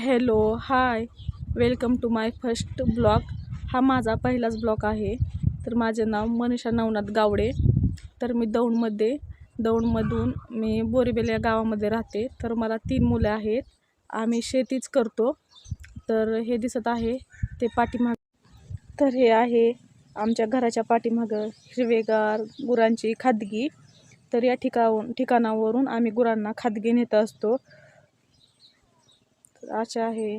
Hello hi. Welcome to my first blog. हा माझा पहिलाच ब्लॉग आहे. तर माझे नाव मनीषा नवनाथ गावडे. तर मी दौंडमध्ये दौंडमधून मी बोरीबेल या गावामध्ये राहते. तर मला तीन मुलं आहेत. आम्ही शेतीच करतो. तर हे दिसत आहे ते पाठीमाग. तर हे आहे आमच्या घराच्या पाठीमागं हिरवेगार गुरांची खादगी. तर या ठिकाण ठिकाणावरून आम्ही गुरांना खादगी नेत असतो. अशा आहे.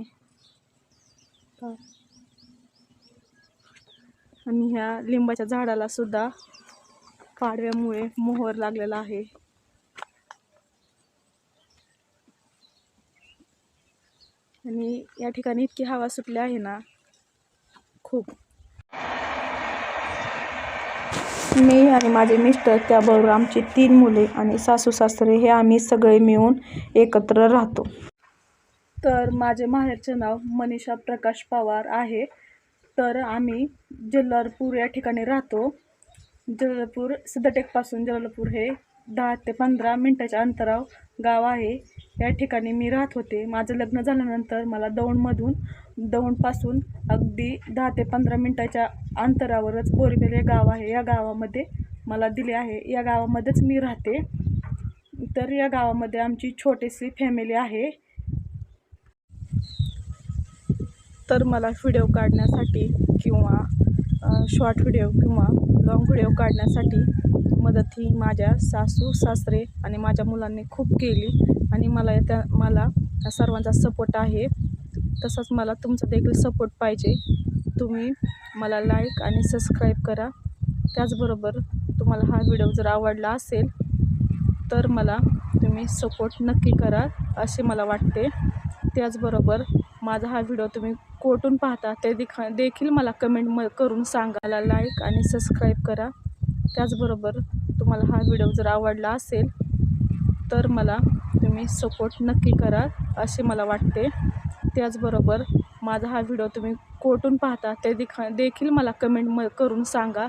आणि ह्या लिंबाच्या झाडाला सुद्धा पाडव्यामुळे मोहर लागलेला आहे. आणि या ठिकाणी इतकी हवा सुटली आहे ना खूप. मी आणि माझे मिस्टर त्याबरोबर आमची तीन मुले आणि सासू सासरे हे आम्ही सगळे मिळून एकत्र राहतो. तर माझे माहेरचे नाव मनीषा प्रकाश पवार आहे. तर आम्ही जल्लारपूर या ठिकाणी राहतो. जल्लारपूर सिद्धटेकपासून जल्लारपूर हे दहा ते पंधरा मिनटाच्या अंतराव गाव आहे. या ठिकाणी मी राहत होते. माझं लग्न झाल्यानंतर मला दौंडमधून दौंडपासून अगदी दहा ते पंधरा मिनटाच्या अंतरावरच बोरबेल हे गाव आहे. या गावामध्ये मला दिले आहे. या गावामध्येच मी राहते. तर या गावामध्ये आमची छोटीशी फॅमिली आहे. तर मला व्हिडिओ काढण्यासाठी किंवा शॉर्ट व्हिडिओ किंवा लॉंग व्हिडिओ काढण्यासाठी मदत ही माझ्या सासू सासरे आणि माझ्या मुलांनी खूप केली आणि मला त्या मला या सर्वांचा सपोर्ट आहे. तसंच मला तुमचा देखील सपोर्ट पाहिजे. तुम्ही मला लाईक आणि सबस्क्राईब करा. त्याचबरोबर तुम्हाला हा व्हिडिओ जर आवडला असेल तर मला तुम्ही सपोर्ट नक्की करा असे मला वाटते. त्याचबरोबर माझा हा व्हिडिओ तुम्ही कोठून पाहता ते देखा देखील मला कमेंट म करून सांगायला लाईक आणि सबस्क्राईब करा. त्याचबरोबर तुम्हाला हा व्हिडिओ जर आवडला असेल तर मला तुम्ही सपोर्ट नक्की करा असे मला वाटते. त्याचबरोबर माझा हा व्हिडिओ तुम्ही कोठून पाहता ते देखा देखील मला कमेंट म करून सांगा.